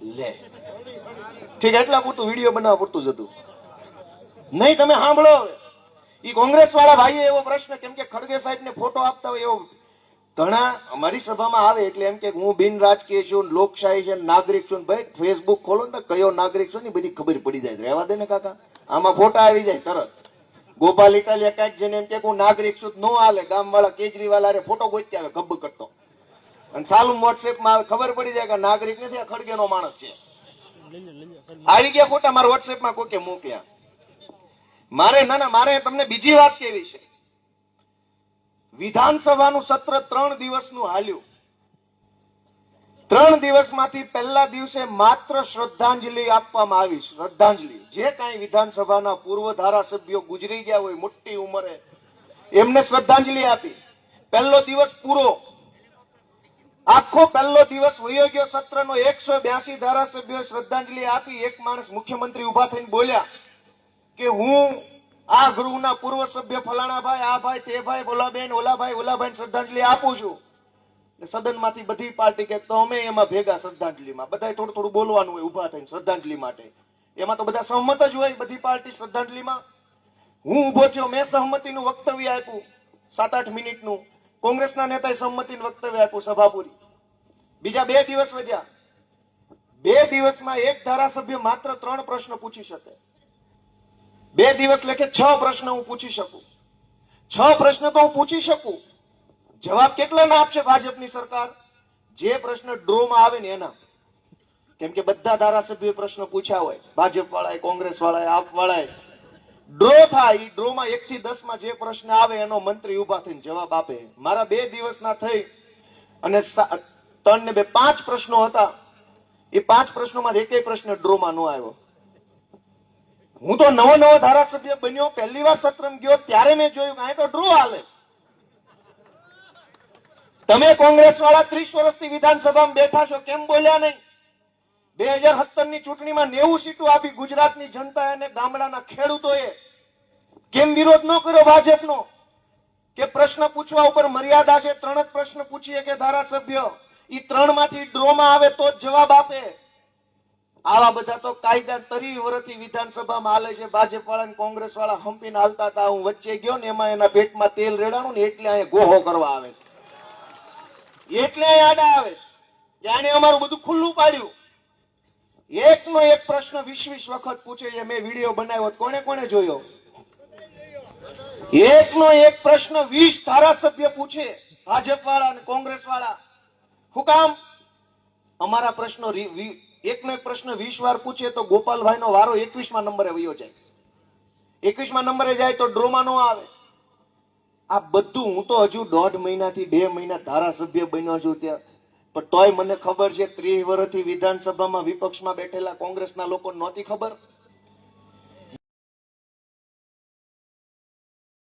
લે. ઠીક એટલા પૂરતું વીડિયો બનાવવા પૂરતું જ હતું. નહીં, તમે સાંભળો ઈ કોંગ્રેસ વાળા ભાઈએ એવો પ્રશ્ન, કેમ કે ખડગે સાહેબ ને ફોટો આપતા હોય એવો ઘણા અમારી સભામાં આવે એટલે એમ કે હું બિન રાજકીય છું, લોકશાહી છે, નાગરિક છું. ભાઈ ફેસબુક ખોલો ને કયો નાગરિક છું ને બધી ખબર પડી જાય. રહેવા દે ને કાકા. આમાં ફોટા આવી જાય, તરત. ગોપાલ ઇટાલિયા કાંઈક જેને એમ કે હું નાગરિક છું નો હાલે. ગામ વાળા કેજરીવાલ હારે ફોટો ગોતી આવે ગબ્બ કરતો. અને સાલું વોટ્સએપમાં ખબર પડી જાય કે નાગરિક નથી, આ ખડગેનો માણસ છે. આવી ગયા ફોટા મારા વોટ્સએપમાં કોકે મોકલ્યા મારે ના ના, મારે તમને બીજી વાત કેવી છે? વિધાનસભાનું સત્ર ત્રણ દિવસનું હાલ્યું. ત્રણ દિવસમાંથી પહેલા દિવસે માત્ર શ્રદ્ધાંજલિ આપવામાં આવી, શ્રદ્ધાંજલિ. જે કાંઈ વિધાનસભાના પૂર્વ ધારાસભ્યો ગુજરી ગયા હોય, મોટી ઉંમરે, એમને શ્રદ્ધાંજલિ આપી. પહેલો દિવસ પૂરો. આખો પહેલો દિવસ વયો ગયો, સત્રનો એકસો બ્યાસી ધારાસભ્યો શ્રદ્ધાંજલિ આપી, એક માણસ મુખ્યમંત્રી ઊભા થઈને બોલ્યા કે હું આ ગૃહના પૂર્વ સભ્ય ફલાણાભાઈ, આ ભાઈ, તે ભાઈ, બોલાબેન, ઓલાભાઈ ઓલાભાઈ શ્રદ્ધાંજલિ આપું છું. સદનમાંથી બધી પાર્ટી કે તો અમે એમાં ભેગા શ્રદ્ધાંજલિમાં. બધા થોડું થોડું બોલવાનું હોય ઊભા થઈને શ્રદ્ધાંજલિ માટે. એમાં તો બધા સહમત જ હોય, બધી પાર્ટી શ્રદ્ધાંજલિમાં. હું ઊભો થયો, મેં સહમતિનું વક્તવ્ય આપ્યું, સાત આઠ મિનિટનું. કોંગ્રેસના નેતાએ સંમતિનું વક્તવ્ય આપ્યું સભા પૂરી બીજા બે દિવસ વધ્યા. બે દિવસમાં એક ધારાસભ્ય માત્ર ત્રણ પ્રશ્ન પૂછી શકે. બે દિવસ લેખે છ પ્રશ્ન હું પૂછી શકું. છ પ્રશ્ન તો હું પૂછી શકું. જવાબ કેટલા ના આપશે ભાજપની સરકાર? જે પ્રશ્ન ડ્રોમાં આવે ને એના. કેમ કે બધા ધારાસભ્ય પ્રશ્ન પૂછ્યા હોય. ભાજપ વાળાએ કોંગ્રેસ વાળાએ આપ વાળાએ ડ્રો થાય ડ્રોમાં એક થી દસમાં જે પ્રશ્ન આવે એનો મંત્રી ઊભા થઈને જવાબ આપે. મારા બે દિવસના થઈ અને ત્રણ ને બે પાંચ પ્રશ્નો હતા. એ પાંચ પ્રશ્નોમાં એકેય પ્રશ્ન ડ્રોમાં ન આવ્યો. હું તો નવો નવો ધારાસભ્ય બન્યો. પહેલી વાર સત્રમ ગયો, ત્યારે મેં જોયું કે તો ડ્રો હાલે. તમે કોંગ્રેસ વાળા ત્રીસ વર્ષથી વિધાનસભામાં બેઠા છો, કેમ બોલ્યા નહીં? બે હજાર સત્તરની ચૂંટણીમાં નેવું સીટો આપી ગુજરાતની જનતા અને ગામડાના ખેડૂતોએ કેમ વિરોધ ન કર્યો ભાજપનો? કે પ્રશ્ન પૂછવા ઉપર મર્યાદા છે? ત્રણ જ પ્રશ્ન પૂછીએ કે ધારાસભ્ય, ઈ ત્રણમાંથી ડ્રોમાં આવે તો જ જવાબ આપે. આવા બધા તો કાયદા તરી વર્ષથી વિધાનસભામાં હાલે છે. ભાજપ વાળા કોંગ્રેસ વાળા હંપીને હાલતા હતા. હું વચ્ચે ગયો ને એમાં એના પેટમાં તેલ રેડાણું ને એટલે અહીંયા ગોહો કરવા આવે છે. એટલે આડા આવે છે. જાણે અમારું બધું ખુલ્લું પાડ્યું. એકનો એક પ્રશ્ન વીસ વીસ વખત પૂછે છે, મેં વીડિયો બનાવ્યો કોને કોણે જોયો? એકનો એક પ્રશ્ન વીસ ધારાસભ્ય પૂછે ભાજપ વાળા અને કોંગ્રેસ વાળા હું કામ? અમારા પ્રશ્નો એકનો એક પ્રશ્ન વીસ વાર પૂછે તો ગોપાલભાઈ નો વારો એકવીસમાં નંબરે વયો જાય. એકવીસમાં નંબરે જાય તો ડ્રોમાં નો આવે. આ બધું હું તો હજુ દોઢ મહિનાથી બે મહિના ધારાસભ્ય બન્યો છું ત્યાં. પણ તોય મને ખબર છે ત્રીસ વર્ષથી વિધાનસભામાં વિપક્ષમાં બેઠેલા કોંગ્રેસના લોકો નહોતી ખબર.